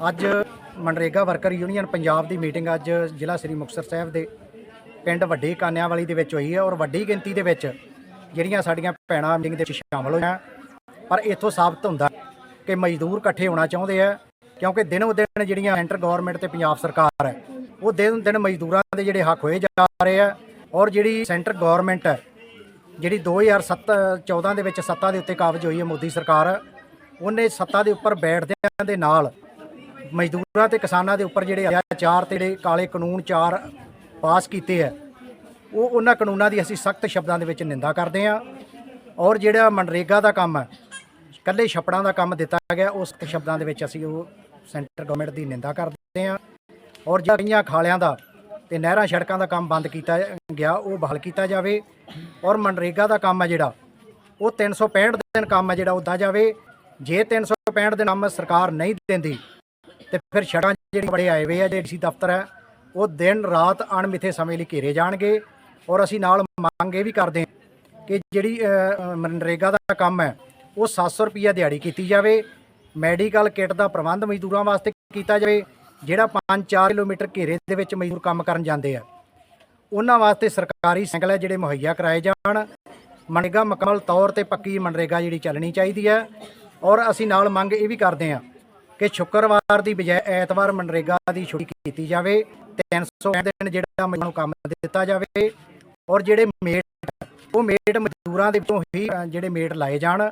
ਅੱਜ MNREGA worker union Punjab ਦੀ meeting ਅੱਜ ਜ਼ਿਲ੍ਹਾ ਸ੍ਰੀ ਮੁਕਤਸਰ ਸਾਹਿਬ ਦੇ ਪਿੰਡ ਵੱਡੀ ਕਾਨਿਆਵਾਲੀ ਦੇ ਵਿੱਚ ਹੋਈ ਹੈ ਔਰ ਵੱਡੀ ਗਿਣਤੀ ਦੇ ਵਿੱਚ ਜਿਹੜੀਆਂ ਸਾਡੀਆਂ ਭੈਣਾਂ ਮੀਟਿੰਗ ਦੇ ਵਿੱਚ ਸ਼ਾਮਲ ਹੋਈਆਂ। ਪਰ ਇੱਥੋਂ ਸਾਬਤ ਹੁੰਦਾ ਕਿ ਮਜ਼ਦੂਰ ਇਕੱਠੇ ਹੋਣਾ ਚਾਹੁੰਦੇ ਆ, ਕਿਉਂਕਿ ਦਿਨੋ ਦਿਨ ਜਿਹੜੀਆਂ ਸੈਂਟਰ ਗਵਰਨਮੈਂਟ ਤੇ ਪੰਜਾਬ ਸਰਕਾਰ ਹੈ, ਉਹ ਦਿਨ ਦਿਨ ਮਜ਼ਦੂਰਾਂ ਦੇ ਜਿਹੜੇ ਹੱਕ ਹੋਏ ਜਾ ਰਹੇ ਆ ਔਰ ਜਿਹੜੀ ਸੈਂਟਰ ਗਵਰਨਮੈਂਟ ਹੈ, ਜਿਹੜੀ 2007 14 ਦੇ ਵਿੱਚ ਸੱਤਾ ਦੇ ਉੱਤੇ ਕਾਬਜ ਹੋਈ ਹੈ ਮੋਦੀ ਸਰਕਾਰ, ਉਹਨੇ ਸੱਤਾ ਦੇ ਉੱਪਰ ਬੈਠਦਿਆਂ ਦੇ ਨਾਲ ਮਜ਼ਦੂਰਾਂ ਤੇ ਕਿਸਾਨਾਂ ਦੇ ਉੱਪਰ ਜਿਹੜੇ ਅਤਿਆਚਾਰ ਤੇ ਜਿਹੜੇ ਕਾਲੇ ਕਾਨੂੰਨ ਚਾਰ ਪਾਸ ਕੀਤੇ ਆ, ਉਹ ਉਹਨਾਂ ਕਾਨੂੰਨਾਂ ਦੀ ਅਸੀਂ ਸਖਤ ਸ਼ਬਦਾਂ ਦੇ ਵਿੱਚ ਨਿੰਦਾ ਕਰਦੇ ਹਾਂ। ਔਰ ਜਿਹੜਾ ਮਨਰੇਗਾ ਦਾ ਕੰਮ ਹੈ ਕੱਲੇ ਛੱਪੜਾਂ ਦਾ ਕੰਮ ਦਿੱਤਾ ਗਿਆ ਉਸ ਸ਼ਬਦਾਂ ਦੇ ਵਿੱਚ ਅਸੀਂ ਉਹ ਸੈਂਟਰ ਗਵਰਨਮੈਂਟ ਦੀ ਨਿੰਦਾ ਕਰਦੇ ਹਾਂ। ਔਰ ਜਿਹੜੀਆਂ ਖਾਲਿਆਂ ਦਾ ਤੇ ਨਹਿਰਾਂ ਸੜਕਾਂ ਦਾ ਕੰਮ ਬੰਦ ਕੀਤਾ ਗਿਆ, ਉਹ ਬਹਾਲ ਕੀਤਾ ਜਾਵੇ। ਔਰ ਮਨਰੇਗਾ ਦਾ ਕੰਮ ਹੈ ਜਿਹੜਾ, ਉਹ 365 ਦਿਨ ਕੰਮ ਹੈ ਜਿਹੜਾ ਉਹ ਦਿੱਤਾ ਜਾਵੇ। ਜੇ 365 ਦਿਨ ਕੰਮ ਸਰਕਾਰ ਨਹੀਂ ਦਿੰਦੀ ਤੇ ਫਿਰ ਛੜਾਂ ਜਿਹੜੇ ਬੜੇ ਆਏ ਹੋਏ ਆ, ਜਿਹੜੇ ਡੀਸੀ ਦਫ਼ਤਰ ਹੈ, ਉਹ ਦਿਨ ਰਾਤ ਅਣਮਿੱਥੇ ਸਮੇਂ ਲਈ ਘੇਰੇ ਜਾਣਗੇ ਔਰ ਅਸੀਂ ਨਾਲ ਮੰਗ ਇਹ ਵੀ ਕਰਦੇ ਹਾਂ ਕਿ ਜਿਹੜੀ ਮਨਰੇਗਾ ਦਾ ਕੰਮ ਹੈ, ਉਹ 700 ਰੁਪਈਆ ਦਿਹਾੜੀ ਕੀਤੀ ਜਾਵੇ, ਮੈਡੀਕਲ ਕਿੱਟ ਦਾ ਪ੍ਰਬੰਧ ਮਜ਼ਦੂਰਾਂ ਵਾਸਤੇ ਕੀਤਾ ਜਾਵੇ, ਜਿਹੜਾ 5-4 ਕਿਲੋਮੀਟਰ ਘੇਰੇ ਦੇ ਵਿੱਚ ਮਜ਼ਦੂਰ ਕੰਮ ਕਰਨ ਜਾਂਦੇ ਆ। ਉਹਨਾਂ ਵਾਸਤੇ ਸਰਕਾਰੀ ਸਾਈਕਲ ਹੈ, ਜਿਹੜੇ ਮੁਹੱਈਆ ਕਰਾਏ ਜਾਣ। ਮਨਰੇਗਾ ਮੁਕੰਮਲ ਤੌਰ ਤੇ ਪੱਕੀ ਮਨਰੇਗਾ ਜਿਹੜੀ ਚੱਲਣੀ ਚਾਹੀਦੀ ਹੈ ਔਰ ਅਸੀਂ ਨਾਲ ਮੰਗ ਇਹ ਵੀ ਕਰਦੇ ਹਾਂ ਕਿ ਸ਼ੁੱਕਰਵਾਰ ਦੀ ਬਜਾਏ ਐਤਵਾਰ ਮਨਰੇਗਾ ਦੀ ਛੁੱਟੀ ਕੀਤੀ ਜਾਵੇ 300 ਦਿਨ ਜਿਹੜਾ ਮਜ਼ਦੂਰਾਂ ਨੂੰ ਕੰਮ ਦਿੱਤਾ ਜਾਵੇ, ਔਰ ਜਿਹੜੇ ਮੇਟ ਉਹ ਮੇਟ ਮਜ਼ਦੂਰਾਂ ਦੇ ਵਿੱਚੋਂ ਹੀ ਜਿਹੜੇ ਮੇਟ ਲਾਏ ਜਾਣ,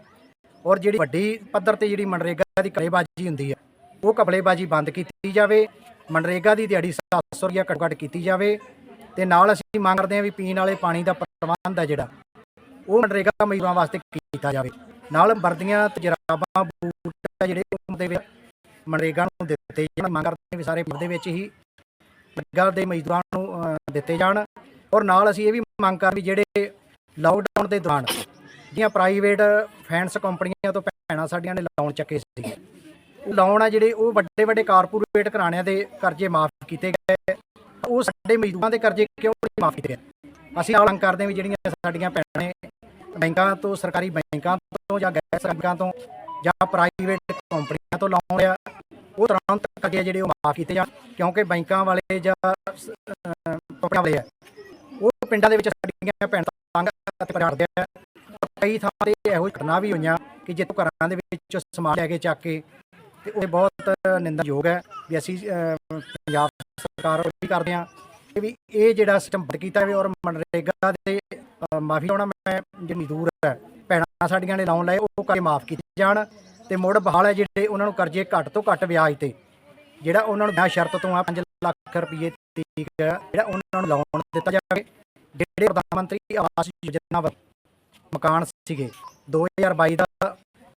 ਔਰ ਜਿਹੜੀ ਵੱਡੀ ਪੱਧਰ ਤੇ ਜਿਹੜੀ ਮਨਰੇਗਾ ਦੀ ਕਲੇਬਾਜ਼ੀ ਹੁੰਦੀ ਹੈ ਉਹ ਕਪੜੇਬਾਜ਼ੀ ਬੰਦ ਕੀਤੀ ਜਾਵੇ, ਮਨਰੇਗਾ ਦੀ ਦਿਹਾੜੀ 700 ਰੁਪਇਆ ਘੱਟੋ ਘੱਟ ਕੀਤੀ ਜਾਵੇ, ਤੇ ਨਾਲ ਅਸੀਂ ਮੰਗ ਕਰਦੇ ਹਾਂ ਵੀ ਪੀਣ ਵਾਲੇ ਪਾਣੀ ਦਾ ਪ੍ਰਬੰਧ ਹੈ ਜਿਹੜਾ, ਉਹ ਮਨਰੇਗਾ ਮਜ਼ਦੂਰਾਂ ਵਾਸਤੇ ਕੀਤਾ ਜਾਵੇ। ਨਾਲ ਵਰਦੀਆਂ, ਤਜਰਾਬਾਂ, ਬੂਟ ਜਿਹੜੇ ਉਹ ਦੇ ਵਿੱਚ ਮਨਰੇਗਾ ਨੂੰ ਦਿੱਤੇ ਜਾਣ। ਮੰਗ ਕਰਦੇ ਵੀ ਸਾਰੇ ਪਿੰਡ ਦੇ ਵਿੱਚ ਹੀ ਮਨਰੇਗਾ ਦੇ ਮਜ਼ਦੂਰਾਂ ਨੂੰ ਦਿੱਤੇ ਜਾਣ। ਔਰ ਨਾਲ ਅਸੀਂ ਇਹ ਵੀ ਮੰਗ ਕਰ ਵੀ ਜਿਹੜੇ ਲਾਕਡਾਊਨ ਦੇ ਦੌਰਾਨ ਜਿਹੜੀਆਂ ਪ੍ਰਾਈਵੇਟ ਫਾਈਨੈਂਸ ਕੰਪਨੀਆਂ ਤੋਂ ਭੈਣਾਂ ਸਾਡੀਆਂ ਨੇ ਲੋਨ ਚੱਕੇ ਸੀ ਉਹ ਲੋਨ ਆ ਜਿਹੜੇ ਉਹ ਵੱਡੇ ਵੱਡੇ ਕਾਰਪੋਰੇਟ ਘਰਾਣਿਆਂ ਦੇ ਕਰਜ਼ੇ ਮਾਫ ਕੀਤੇ ਗਏ। ਉਹ ਸਾਡੇ ਮਜ਼ਦੂਰਾਂ ਦੇ ਕਰਜ਼ੇ ਕਿਉਂ ਨਹੀਂ ਮਾਫ ਕੀਤੇ ਅਸੀਂ ਨਾਲ ਕਰਦੇ ਹਾਂ ਵੀ ਜਿਹੜੀਆਂ ਸਾਡੀਆਂ ਭੈਣਾਂ ਨੇ ਬੈਂਕਾਂ ਤੋਂ, ਸਰਕਾਰੀ ਬੈਂਕਾਂ ਤੋਂ ਜਾਂ ਗੈਰ ਸਰਕਾਰੀ ਬੈਂਕਾਂ ਤੋਂ ਜਾਂ ਪ੍ਰਾਈਵੇਟ ਕੰਪਨੀਆਂ ਤੋਂ ਲੋਨ ਲਿਆ ਉਹ ਤੁਰੰਤ ਕਰਜ਼ੇ ਜਿਹੜੇ ਉਹ ਮਾਫ ਕੀਤੇ ਜਾਣ, ਕਿਉਂਕਿ ਬੈਂਕਾਂ ਵਾਲੇ ਜਾਂ ਕੰਪਨੀਆਂ ਵਾਲੇ ਆ, ਉਹ ਪਿੰਡਾਂ ਦੇ ਵਿੱਚ ਸਾਡੀਆਂ ਭੈਣਾਂ ਤੰਗ ਅਤੇ ਪਰਾੜਦੇ ਆ। ਕਈ ਥਾਂ ਤੇ ਇਹੋ ਜਿਹੀ ਘਟਨਾ ਵੀ ਹੋਈਆਂ ਕਿ ਜਿੱਥੋਂ ਘਰਾਂ ਦੇ ਵਿੱਚ ਸਮਾਨ ਲੈ ਕੇ ਚੱਕ ਕੇ ਤੇ ਉਹ ਬਹੁਤ ਨਿੰਦਾਯੋਗ ਹੈ ਵੀ ਅਸੀਂ ਪੰਜਾਬ ਸਰਕਾਰ ਉਹ ਵੀ ਕਰਦੇ ਹਾਂ ਕਿ ਵੀ ਇਹ ਜਿਹੜਾ ਸਿਸਟਮ ਬੰਦ ਕੀਤਾ ਜਾਵੇ ਔਰ ਮਨਰੇਗਾ ਦੇ ਮਾਫੀ ਚਾਹੁੰਦਾ ਮੈਂ, ਜਿਹੜੇ ਮਜ਼ਦੂਰ ਹੈ, ਭੈਣਾਂ ਸਾਡੀਆਂ ਨੇ ਲਾਉਣ ਲਏ, ਉਹ ਕਰਕੇ ਮਾਫ ਕੀਤੇ ਜਾਣ। ਤੇ ਮੁੜ ਬਹਾਲ ਹੈ ਜਿਹੜੇ ਉਹਨਾਂ ਨੂੰ ਕਰਜ਼ੇ ਘੱਟ ਤੋਂ ਘੱਟ ਵਿਆਜ ਤੇ, ਜਿਹੜਾ ਉਹਨਾਂ ਨੂੰ ਬਿਨਾਂ ਸ਼ਰਤ ਤੋਂ ਆ 5 ਲੱਖ ਰੁਪਏ ਤੀਕ ਜਿਹੜਾ ਉਹਨਾਂ ਨੂੰ ਲੋਨ ਦਿੱਤਾ ਜਾਵੇ, ਜਿਹੜੇ ਪ੍ਰਧਾਨ ਮੰਤਰੀ ਆਵਾਸ ਯੋਜਨਾ ਵਰ ਮਕਾਨ ਸੀਗੇ 2022 ਦਾ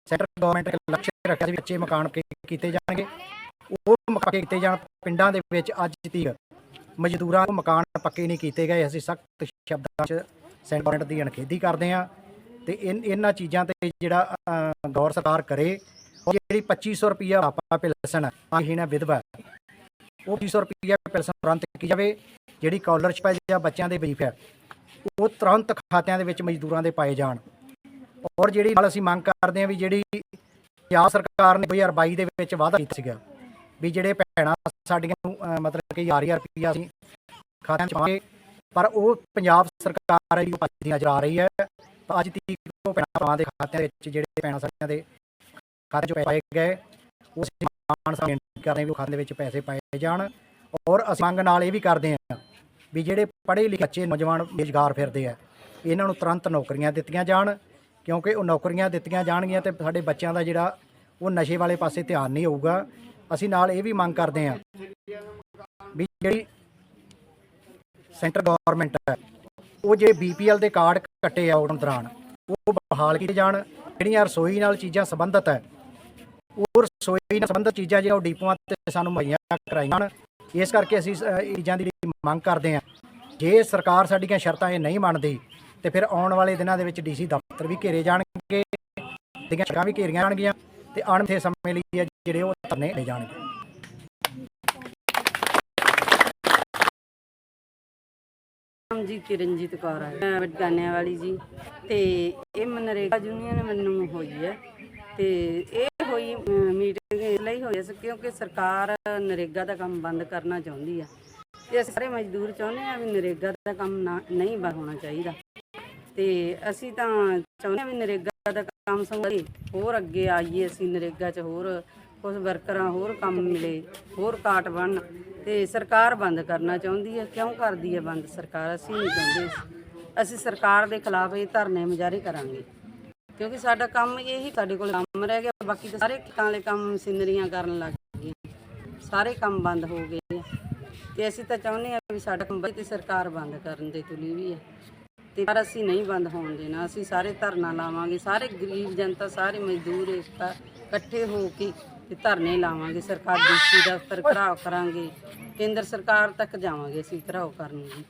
ਸੈਂਟਰ ਗਵਰਨਮੈਂਟ ਨੇ ਲਕਸ਼ ਰੱਖਿਆ ਸੀ ਵੀ ਮਕਾਨ ਪੱਕੇ ਕੀਤੇ ਜਾਣਗੇ। ਉਹ ਮਕਾਨ ਕੀਤੇ ਜਾਣ ਪਿੰਡਾਂ ਦੇ ਵਿੱਚ ਅੱਜ ਤੀਕ ਮਜ਼ਦੂਰਾਂ ਨੂੰ ਮਕਾਨ ਪੱਕੇ ਨਹੀਂ ਕੀਤੇ ਗਏ, ਅਸੀਂ ਸਖਤ ਸ਼ਬਦਾਂ 'ਚ ਸੈਂਟਰ ਗਵਰਨਮੈਂਟ ਦੀ ਅਣਖੇਦੀ ਕਰਦੇ ਹਾਂ। ਤੇ ਇਨ ਇਹਨਾਂ ਚੀਜ਼ਾਂ ਤੇ ਜਿਹੜਾ ਅ, ਗੌਰ ਸਰਕਾਰ ਕਰੇ ਔਰ ਜਿਹੜੀ 2500 ਰੁਪਈਆ ਆਪਾਂ ਪਿਲਸਨ ਆਹੀਣਾ ਵਿਧਵਾ। ਉਹ 2500 ਰੁਪਈਆ ਪਿਲਸਨ ਤੁਰੰਤ ਕੀ ਜਾਵੇ ਜਿਹੜੀ ਕਾਲਰਸ਼ਿਪ ਹੈ ਜਾਂ ਬੱਚਿਆਂ ਦੇ ਬਰੀਫ ਹੈ ਉਹ ਤੁਰੰਤ ਖਾਤਿਆਂ ਦੇ ਵਿੱਚ ਮਜ਼ਦੂਰਾਂ ਦੇ ਪਾਏ ਜਾਣ। ਔਰ ਜਿਹੜੀ ਨਾਲ ਅਸੀਂ ਮੰਗ ਕਰਦੇ ਹਾਂ ਵੀ ਜਿਹੜੀ ਪੰਜਾਬ ਸਰਕਾਰ ਨੇ 2022 ਦੇ ਵਿੱਚ ਵਾਅਦਾ ਕੀਤਾ ਸੀਗਾ ਵੀ ਜਿਹੜੇ ਭੈਣਾਂ ਸਾਡੀਆਂ ਨੂੰ ਅਹ, ਮਤਲਬ ਕਿ 1000 ਰੁਪਈਆ ਅਸੀਂ ਖਾਤਿਆਂ 'ਚ ਪਾਵਾਂਗੇ ਪਰ ਉਹ ਪੰਜਾਬ ਸਰਕਾਰ ਹੈ ਜਿਹੜੀ ਉਹ ਭੱਜਦੀ ਨਜ਼ਰ ਆ ਰਹੀ ਹੈ ਤਾਂ ਅੱਜ ਤੀਕ ਉਹ ਭੈਣਾਂ ਦੇ ਖਾਤਿਆਂ ਵਿੱਚ ਜਿਹੜੇ ਭੈਣਾਂ ਸਾਡੀਆਂ ਦੇ ਖਾਤੇ 'ਚ ਪਾਏ ਗਏ, ਉਹ ਅਸੀਂ ਮਾਨ ਸਾਹਿਬ ਕਰਦੇ ਵੀ ਉਹ ਖਾਤੇ ਦੇ ਵਿੱਚ ਪੈਸੇ ਪਾਏ ਜਾਣ ਔਰ ਅਸੀਂ ਮੰਗ ਨਾਲ ਇਹ ਵੀ ਕਰਦੇ ਹਾਂ ਵੀ ਜਿਹੜੇ ਪੜ੍ਹੇ ਲਿਖੇ ਬੱਚੇ, ਨੌਜਵਾਨ ਬੇਰੁਜ਼ਗਾਰ ਫਿਰਦੇ ਆ, ਇਹਨਾਂ ਨੂੰ ਤੁਰੰਤ ਨੌਕਰੀਆਂ ਦਿੱਤੀਆਂ ਜਾਣ, ਕਿਉਂਕਿ ਉਹ ਨੌਕਰੀਆਂ ਦਿੱਤੀਆਂ ਜਾਣਗੀਆਂ ਤੇ ਸਾਡੇ ਬੱਚਿਆਂ ਦਾ ਜਿਹੜਾ ਉਹ ਨਸ਼ੇ ਵਾਲੇ ਪਾਸੇ ਧਿਆਨ ਨਹੀਂ ਹੋਊਗਾ, ਅਸੀਂ ਨਾਲ ਇਹ ਵੀ ਮੰਗ ਕਰਦੇ ਹਾਂ ਵੀ ਜਿਹੜੀ ਸੈਂਟਰ ਗਵਰਨਮੈਂਟ ਹੈ ਉਹ ਜਿਹੜੇ ਬੀਪੀਐਲ ਦੇ ਕਾਰਡ ਕੱਟੇ ਆ ਉਹਨਾਂ ਦੌਰਾਨ, ਉਹ ਬਹਾਲ ਕੀਤੇ ਜਾਣ। ਜਿਹੜੀਆਂ ਰਸੋਈ ਨਾਲ ਚੀਜ਼ਾਂ ਸੰਬੰਧਿਤ ਹੈ, ਉਹ ਰਸੋਈ ਨਾਲ ਸੰਬੰਧਿਤ ਚੀਜ਼ਾਂ ਜਿਹੜੀਆਂ ਉਹ ਡੀਪੂਆਂ ਤੇ ਸਾਨੂੰ ਮੁਹੱਈਆ ਕਰਾਈਆਂ ਜਾਣ। ਇਸ ਕਰਕੇ ਅਸੀਂ ਚੀਜ਼ਾਂ ਦੀ ਮੰਗ ਕਰਦੇ ਹਾਂ, ਜੇ ਸਰਕਾਰ ਸਾਡੀਆਂ ਸ਼ਰਤਾਂ ਇਹ ਨਹੀਂ ਮੰਨਦੀ, ਤੇ ਫਿਰ ਆਉਣ ਵਾਲੇ ਦਿਨਾਂ ਦੇ ਵਿੱਚ ਡੀਸੀ ਦਫ਼ਤਰ ਵੀ ਘੇਰੇ ਜਾਣਗੇ, ਦੀਆਂ ਸੜਕਾਂ ਵੀ ਘੇਰੀਆਂ ਜਾਣਗੀਆਂ, ਤੇ ਅਣਥੇ ਸਮੇਂ ਲਈ ਜਿਹੜੇ ਉਹ ਧਰਨੇ ਲੈ ਜਾਣਗੇ। ਜੀ ਕਿਰਨਜੀਤ ਕੌਰ ਹੈ ਮੈਂ ਵਡਗਾਨਿਆਂ ਵਾਲੀ ਜੀ। ਤੇ ਇਹ ਮਨਰੇਗਾ ਯੂਨੀਅਨ ਮੈਨੂੰ ਹੋਈ ਹੈ। ਤੇ ਇਹ ਹੋਈ ਮੀਟਿੰਗ ਲਈ ਹੋਈ ਸੀ, ਕਿਉਂਕਿ ਸਰਕਾਰ ਨਰੇਗਾ ਦਾ ਕੰਮ ਬੰਦ ਕਰਨਾ ਚਾਹੁੰਦੀ ਆ। ਤੇ ਸਾਰੇ ਮਜ਼ਦੂਰ ਚਾਹੁੰਦੇ ਆ ਵੀ ਨਰੇਗਾ ਦਾ ਕੰਮ ਨਾ- ਨਹੀਂ ਬੰਦ ਹੋਣਾ ਚਾਹੀਦਾ। ਤੇ ਅਸੀਂ ਤਾਂ ਚਾਹੁੰਦੇ ਆ ਵੀ ਨਰੇਗਾ ਦਾ ਕੰਮ ਸੰਭਾਲੀ ਹੋਰ ਅੱਗੇ ਆਈਏ ਅਸੀਂ ਨਰੇਗਾ 'ਚ ਹੋਰ ਕੁਝ ਵਰਕਰਾਂ ਹੋਰ ਕੰਮ ਮਿਲੇ, ਹੋਰ ਕਾਟ ਬਣਨ ਤੇ ਸਰਕਾਰ ਬੰਦ ਕਰਨਾ ਚਾਹੁੰਦੀ ਹੈ। ਕਿਉਂ ਕਰਦੀ ਹੈ ਬੰਦ ਸਰਕਾਰ? ਅਸੀਂ ਨਹੀਂ ਚਾਹੁੰਦੇ। ਅਸੀਂ ਸਰਕਾਰ ਦੇ ਖਿਲਾਫ ਇਹ ਧਰਨੇ ਮੁਜ਼ਾਹਰੇ ਕਰਾਂਗੇ। ਕਿਉਂਕਿ ਸਾਡਾ ਕੰਮ ਇਹੀ ਸਾਡੇ ਕੋਲ ਕੰਮ ਰਹਿ ਗਿਆ। ਬਾਕੀ ਤਾਂ ਸਾਰੇ ਖੇਤਾਂ ਵਾਲੇ ਕੰਮ ਮਸ਼ੀਨਰੀਆਂ ਕਰਨ ਲੱਗ ਗਏ। ਸਾਰੇ ਕੰਮ ਬੰਦ ਹੋ ਗਏ ਆ। ਤੇ ਅਸੀਂ ਤਾਂ ਚਾਹੁੰਦੇ ਆ ਵੀ ਸਾਡਾ ਕੰਮ ਤੇ ਸਰਕਾਰ ਬੰਦ ਕਰਨ ਦੇ ਤੁਲੀ ਵੀ ਹੈ। ਤੇ ਪਰ ਅਸੀਂ ਨਹੀਂ ਬੰਦ ਹੋਣ ਦੇਣਾ। ਅਸੀਂ ਸਾਰੇ ਧਰਨਾ ਲਾਵਾਂਗੇ। ਸਾਰੇ ਗਰੀਬ ਜਨਤਾ, ਸਾਰੇ ਮਜ਼ਦੂਰ ਏਕਤਾ ਇਕੱਠੇ ਹੋ ਕੇ ਤੇ ਧਰਨੇ ਲਾਵਾਂਗੇ, ਸਰਕਾਰ ਡੀਸੀ ਦਫ਼ਤਰ ਘਰਾਓ ਕਰਾਂਗੇ, ਕੇਂਦਰ ਸਰਕਾਰ ਤੱਕ ਜਾਵਾਂਗੇ ਅਸੀਂ ਘਰਾਓ ਕਰਨ ਜੀ